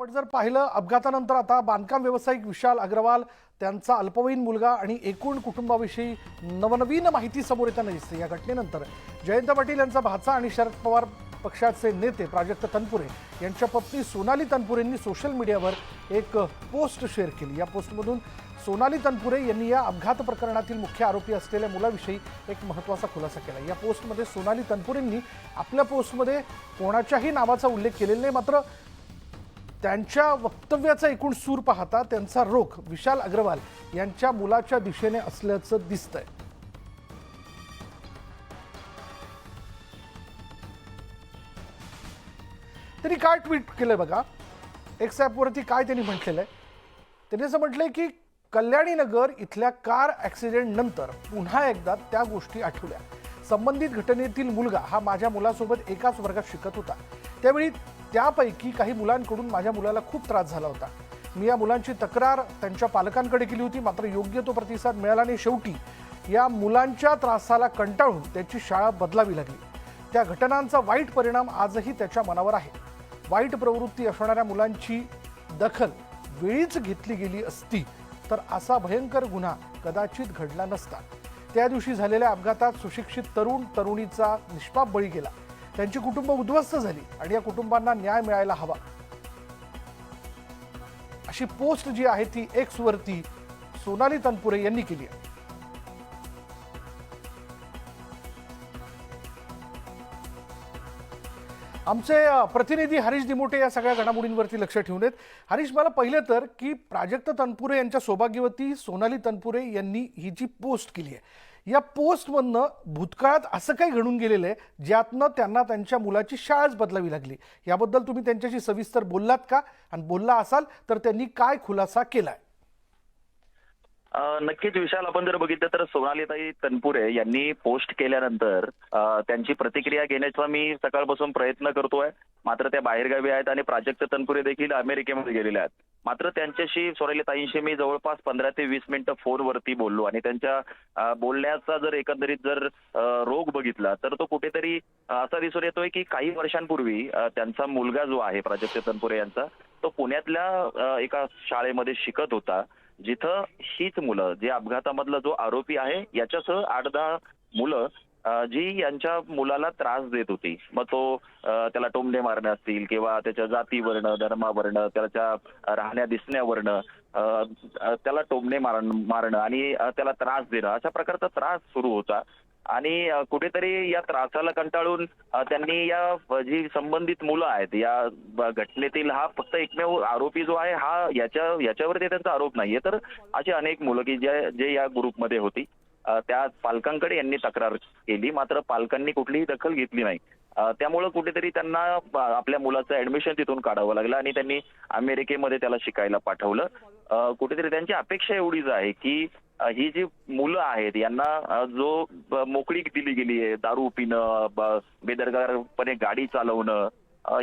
आपण जर पाहिलं अपघातानंतर आता बांधकाम व्यावसायिक विशाल अग्रवाल त्यांचा अल्पवयीन मुलगा आणि एकूण कुटुंबाविषयी नवनवीन माहिती समोर येताना दिसते. या घटनेनंतर जयंत पाटील यांचा भाचा आणि शरद पवार पक्षाचे नेते प्राजक्त तनपुरे यांच्या पत्नी सोनाली तनपुरेंनी सोशल मीडियावर एक पोस्ट शेअर केली. या पोस्टमधून सोनाली तनपुरे यांनी या अपघात प्रकरणातील मुख्य आरोपी असलेल्या मुलाविषयी एक महत्त्वाचा खुलासा केला. या पोस्टमध्ये सोनाली तनपुरेंनी आपल्या पोस्टमध्ये कोणाच्याही नावाचा उल्लेख केलेला नाही मात्र त्यांच्या वक्तव्याचा एकूण सूर पाहता त्यांचा रोख विशाल अग्रवाल यांच्या मुलाच्या दिशेने असल्याचं दिसतंय. त्यांनी काय ट्विट केलंय बघा? एक्स ॲपवरती काय त्यांनी म्हटलेलं आहे? त्यांनी असं म्हटलंय की कल्याणीनगर इथल्या कार ॲक्सिडेंट नंतर पुन्हा एकदा त्या गोष्टी आठवल्या. संबंधित घटनेतील मुलगा हा माझ्या मुलासोबत एकाच वर्गात शिकत होता. त्यावेळी त्यापैकी काही मुलांकडून माझ्या मुलाला खूप त्रास झाला होता. मी या मुलांची तक्रार त्यांच्या पालकांकडे केली होती. मात्र योग्य तो प्रतिसाद मिळाला नाही. शेवटी या मुलांच्या त्रासाला कंटाळून त्याची शाळा बदलावी लागली. त्या घटनांचा वाईट परिणाम आजही त्याच्या मनावर आहे. वाईट प्रवृत्ती असणाऱ्या मुलांची दखल वेळीच घेतली गेली असती तर असा भयंकर गुन्हा कदाचित घडला नसता. त्या दिवशी झालेल्या अपघातात सुशिक्षित तरुण तरुणीचा निष्पाप बळी गेला. त्यांची कुटुंब उद्ध्वस्त झाली आणि या कुटुंबांना न्याय मिळायला हवा. अशी पोस्ट जी आहे ती एक्स वरती सोनाली तनपुरे यांनी केली आहे. आमचे प्रतिनिधी हरीश दिमोटे या सगळ्या घडामोडींवरती लक्ष ठेवून आहेत. हरीश मला पहिलं तर की प्राजक्त तनपुरे यांच्या सौभाग्यवती सोनाली तनपुरे यांनी ही जी पोस्ट केली आहे या पोस्टमधनं भूतकाळात असं काही घडून गेलेलं आहे ज्यातनं त्यांना त्यांच्या मुलाची शाळाच बदलावी लागली. याबद्दल तुम्ही त्यांच्याशी सविस्तर बोललात का? आणि बोलला असाल तर त्यांनी काय खुलासा केला आहे नक्कीच विशाल आपण जर बघितलं तर सोनालीताई तनपुरे यांनी पोस्ट केल्यानंतर त्यांची प्रतिक्रिया घेण्याचा मी सकाळपासून प्रयत्न करतोय. मात्र त्या बाहेरगावी आहेत आणि प्राजक्त तनपुरे देखील अमेरिकेमध्ये गेलेल्या आहेत. मात्र त्यांच्याशी सोनालीताईंशी मी जवळपास पंधरा ते वीस मिनिटं फोनवरती बोललो आणि त्यांच्या बोलण्याचा जर एकंदरीत जर रोग बघितला तर तो कुठेतरी असा दिसून येतोय की काही वर्षांपूर्वी त्यांचा मुलगा जो आहे प्राजक्त तनपुरे यांचा तो पुण्यातल्या एका शाळेमध्ये शिकत होता. जिथं हीच मुलं जे अपघातामधला जो आरोपी आहे याच्यासह आठ दहा मुलं जी यांच्या मुलाला त्रास देत होती. मग तो त्याला टोमणे मारणे असतील किंवा त्याच्या जातीवरनं धर्मावरनं त्याच्या राहण्या दिसण्यावरनं त्याला टोमणे मारण मारणं आणि त्याला त्रास देणं अशा प्रकारचा त्रास सुरू होता. आणि कुठेतरी या त्रासाला कंटाळून त्यांनी या जी संबंधित मुलं आहेत या घटनेतील हा फक्त एकमेव आरोपी जो आहे हा याच्या याच्यावरती त्यांचा आरोप नाहीये तर अशी अनेक मुलं की जे जे या ग्रुपमध्ये होती. त्या पालकांकडे यांनी तक्रार केली मात्र पालकांनी कुठलीही दखल घेतली नाही. त्यामुळं कुठेतरी त्यांना आपल्या मुलाचं ऍडमिशन तिथून काढावं लागलं आणि त्यांनी अमेरिकेमध्ये त्याला शिकायला पाठवलं. कुठेतरी त्यांची अपेक्षा एवढीच आहे की ही जी मुलं आहेत यांना जो मोकळी मोकळीक दिली गेली आहे दारू पिणं बेदरकारपणे गाडी चालवणं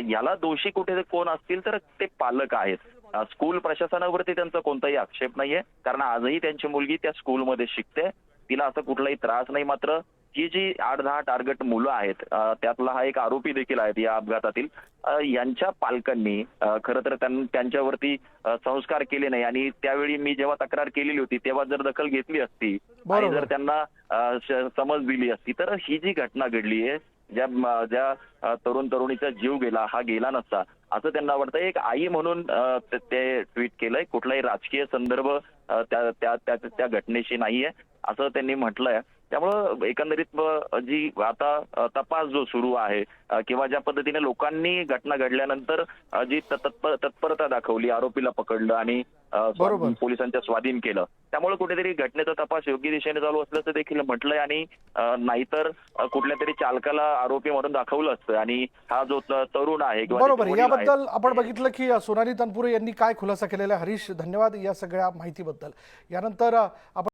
याला दोषी कुठे कोण असतील तर ते पालक आहेत. स्कूल प्रशासनावरती त्यांचा कोणताही आक्षेप नाहीये. कारण आजही त्यांची मुलगी त्या स्कूलमध्ये शिकते. तिला असा कुठलाही त्रास नाही मात्र ही जी आठ दहा टार्गेट मुलं आहेत त्यातला हा एक आरोपी देखील आहेत या अपघातातील. यांच्या पालकांनी खरं तर त्यां- त्यांच्यावरती संस्कार केले नाही आणि त्यावेळी मी जेव्हा तक्रार केलेली होती तेव्हा जर दखल घेतली असती आणि. जर त्यांना समज दिली असती तर ही जी घटना घडली आहे ज्या ज्या तरुण तरुणीचा जीव गेला हा गेला नसता असं त्यांना वाटतं. एक आई म्हणून ते- ट्विट केलंय कुठलाही राजकीय संदर्भ त्या त्या घटनेशी नाहीये असं त्यांनी म्हटलंय. त्यामुळं एकंदरीत जी आता तपास जो सुरू आहे किंवा ज्या पद्धतीने लोकांनी घटना घडल्यानंतर जी तत्पर तत्परता दाखवली आरोपीला पकडलं आणि. पोलिसांच्या स्वाधीन केलं त्यामुळे कुठेतरी घटनेचा तपास योग्य दिशेने चालू असल्याचं देखील म्हटलंय आणि नाहीतर कुठल्या तरी चालकाला आरोपी म्हणून दाखवलं असतं. आणि हा जो तरुण आहे बरोबर. याबद्दल आपण बघितलं की सोनाली तनपुरे यांनी काय खुलासा केलेला हरीश धन्यवाद या सगळ्या माहितीबद्दल. यानंतर आपण